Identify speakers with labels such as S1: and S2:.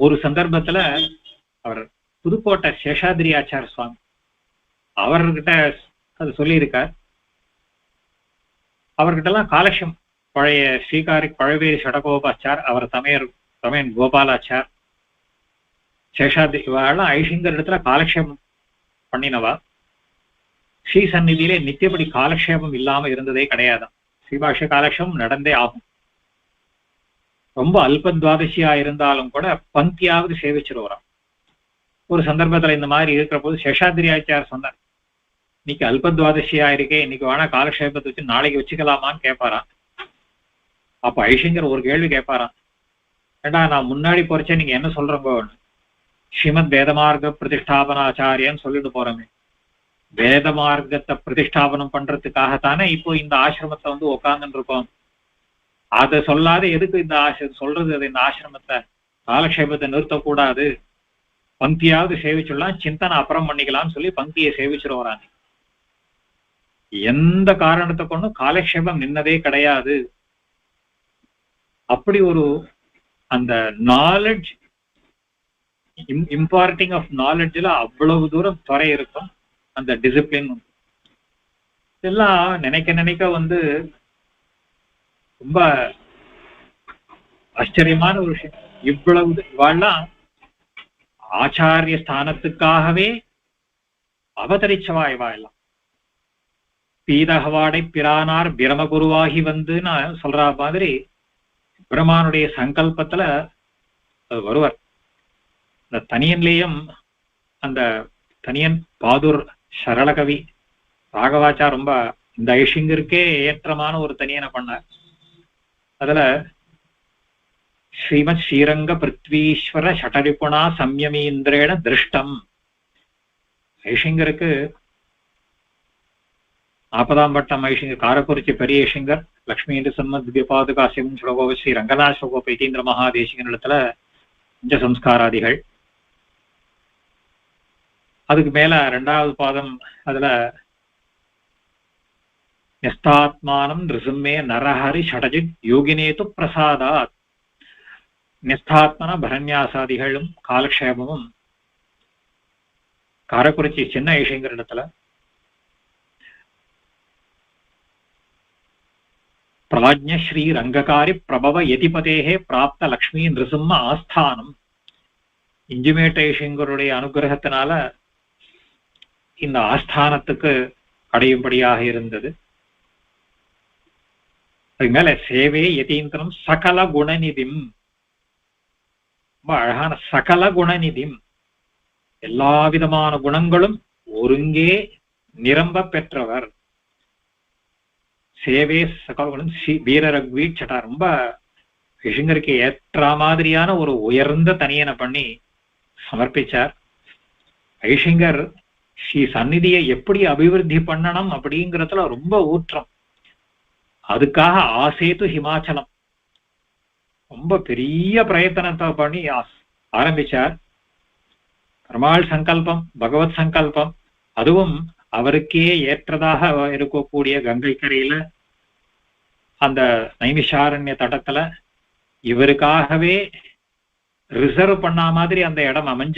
S1: ஒரு சந்தர்ப்பத்துல அவர் புதுக்கோட்டை சேஷாதிரி ஆச்சார சுவாமி. அவர்கிட்ட அது சொல்லியிருக்கார். அவர்கிட்ட எல்லாம் காலட்சம் பழைய ஸ்ரீகாரி பழவேரி சடகோபாச்சார் அவர் தமையர் தமையன் கோபாலாச்சார் சேஷாதிரி இவெல்லாம் ஐஷிங்கர் இடத்துல காலக்ஷேபம் பண்ணினவா? ஸ்ரீ சந்நிதியிலே நித்தியப்படி காலக்ஷேபம் இல்லாம இருந்ததே கிடையாது ஸ்ரீபாஷ காலக்ஷேபம் நடந்தே ஆகும். ரொம்ப அல்ப துவாதசியா இருந்தாலும் கூட பங்கியாவது சேவிச்சிருவாராம். ஒரு சந்தர்ப்பத்துல இந்த மாதிரி இருக்கிற போது சேஷாதிரி ஆச்சார் சொன்னார் இன்னைக்கு அல்ப துவாதசியா இருக்கே இன்னைக்கு வேணா காலக்ஷேபத்தை வச்சு நாளைக்கு வச்சுக்கலாமான்னு கேட்பாராம் அப்ப ஐஷங்கர் ஒரு கேள்வி கேட்பாராம் ஏண்டா நான் முன்னாடி போறச்சே நீங்க என்ன சொல்றப்போ ஸ்ரீமத் வேதமார்க்க பிரதிஷ்டாபனாச்சாரியன்னு சொல்லிட்டு போறோமே. வேத மார்க்கத்தை பிரதிஷ்டாபனம் பண்றதுக்காகத்தானே இப்போ இந்த ஆசிரமத்தை வந்து உட்கார்ந்துட்டு இருக்கோம். அதை சொல்லாத எதுக்கு இந்த ஆச சொல்றது அது இந்த ஆசிரமத்தை காலக்ஷேபத்தை நிறுத்தக்கூடாது. பங்கியாவது சேவிச்சுடலாம் சிந்தனை அப்புறம் பண்ணிக்கலாம்னு சொல்லி பங்கியை சேவிச்சுட்டு வராங்க. எந்த காரணத்தை கொண்டும் காலக்ஷேபம் நின்னதே கிடையாது. அப்படி ஒரு அந்த நாலெட்ஜ் இம்பார்ட்டிங் ஆஃப் நாலெட்ஜ்ல அவ்வளவு தூரம் துறை இருக்கும். அந்த டிசிப்ளின் இதெல்லாம் நினைக்க நினைக்க வந்து ரொம்ப ஆச்சரியமான ஒரு விஷயம். இவ்வளவு இவாள்லாம் ஆச்சாரிய ஸ்தானத்துக்காகவே அவதரிச்சவா இவா எல்லாம்? பீதகவாடை பிரானார் பிரமகுருவாகி வந்துன்னு சொல்ற மாதிரி பிரமானுடைய சங்கல்பத்துல வருவர் இந்த தனியன்லேயும் அந்த தனியன் பாதுர் சரளகவி ராகவாச்சா ரொம்ப இந்த ஐஷிங்கிற்கே ஏற்றமான ஒரு தனியனை பண்ணார். அதுல ஸ்ரீமத் ஸ்ரீரங்க பிருத்வீஸ்வர சட்டரிபுணா சம்யமீந்திரேன திருஷ்டம். ஐஷிங்கருக்கு நாற்பதாம் பட்டம் ஐஷிங்கர் காரக்குறிச்சி பெரிய ஐஷிங்கர் லக்ஷ்மி என்று சம்மத் திவ்யபாதுகா சிவன் சுலகோப ஸ்ரீ ரங்கநாத சுலகோப பைத்தீந்திர மகாதேசிகன் இடத்துல பஞ்ச சம்ஸ்காராதிகள். அதுக்கு மேல ரெண்டாவது பாதம் அதுல நெஸ்தாத்மானம் ரிசுமே நரஹரி யோகினே யோகினேது பிரசாதாத் நெஸ்தாத்மன பரன்யாசாதிகளும் காலக்ஷேபமும் காரக்குறிச்சி சின்ன ஐஷங்கிற இடத்துல பிராஜ்ய ஸ்ரீ ரங்ககாரி பிரபவ எதிபதேகே பிராப்த லக்ஷ்மி நிருசிம்ம ஆஸ்தானம் இஞ்சுமேட்டேஷங்கருடைய அனுகிரகத்தினால இந்த ஆஸ்தானத்துக்கு அடையும்படியாக இருந்தது। அதுக்கு சேவே யதீந்திரம் சகல குணநிதிம். ரொம்ப அழகான சகல குணநிதிம். எல்லா விதமான குணங்களும் ஒருங்கே நிரம்ப பெற்றவர். சேவே சகல குணம் வீரரக்வி சட்டா ரொம்ப விஷங்கருக்கு ஏற்ற மாதிரியான ஒரு உயர்ந்த தனியனை பண்ணி சமர்ப்பிச்சார். ஐஷிங்கர் ஸ்ரீ சந்நிதியை எப்படி அபிவிருத்தி பண்ணணும் அப்படிங்கிறதுல ரொம்ப ஊற்றம். அதுக்காக ஆசேத்து ஹிமாச்சலம். ரொம்ப பெரிய பிரயத்தனத்தை பண்ணி ஆரம்பிச்சார். பெருமாள் சங்கல்பம் பகவத் சங்கல்பம் அதுவும் அவருக்கே ஏற்றதாக இருக்கக்கூடிய கங்கை கரையில அந்த நைமிஷாரண்ய தடத்துல இவருக்காகவே ரிசர்வ் பண்ண மாதிரி அந்த இடம் அமைஞ்சு